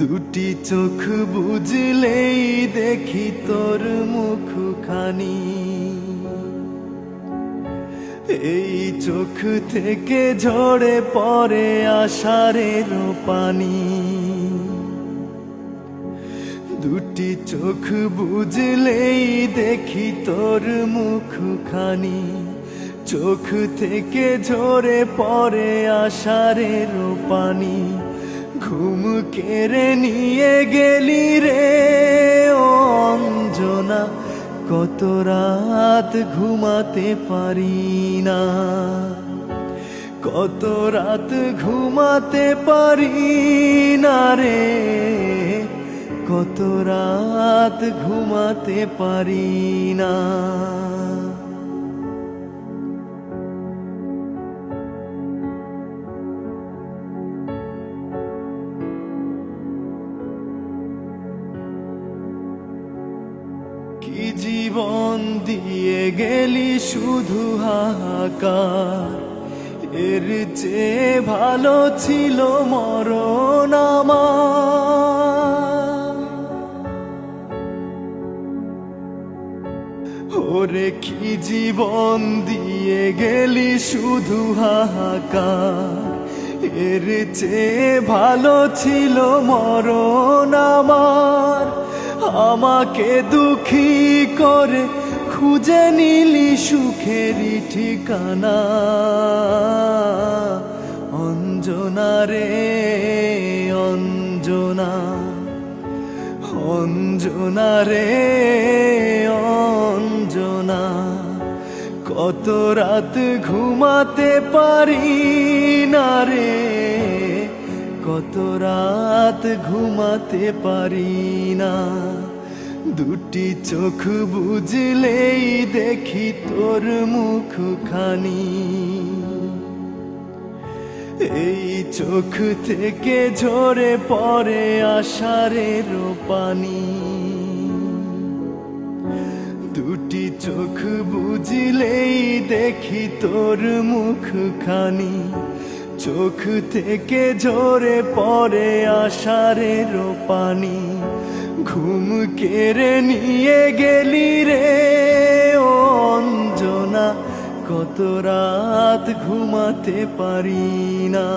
দুটি চোখ বুঝলেই দেখি তোর মুখখানি। এই চোখ থেকে ঝরে পড়ে আষাঢ়ের পানি দুটি চোখ বুঝলেই দেখি তোর মুখখানি। চোখ থেকে ঝরে পড়ে আষাঢ়ের পানি ঘুম কেড়ে নিয়ে গেলি রে অঞ্জনা, কত রাত ঘুমাতে পারি না। কত রাত ঘুমাতে পারি না রে, কত রাত ঘুমাতে পারি না। কি জীবন দিয়ে গেলি শুধু হাহাকার? এর চেয়ে ভালো ছিল মরণ আমার। ওরে কি জীবন দিয়ে গেলি শুধু হাহাকার? এর চেয়ে ভালো ছিল মরণ আমার। আমাকে দুঃখী করে, খুঁজে নিলি সুখেরই ঠিকানা। অঞ্জনা রে, অঞ্জনা অঞ্জনা রে, অঞ্জনা। কত রাত ঘুমাতে পারি না রে, কত রাত ঘুমাতে পারি না। দুটি চোখ বুঝলেই দেখি তোর মুখখানি। এই চোখ থেকে ঝরে পড়ে আষাঢ়ের পানি দুটি চোখ বুঝলেই দেখি তোর মুখখানি। চোখ থেকে ঝরে পড়ে আষাঢ়ের পানি ঘুম কেড়ে নিয়ে গেলি রে অঞ্জনা কত রাত ঘুমাতে পারি না।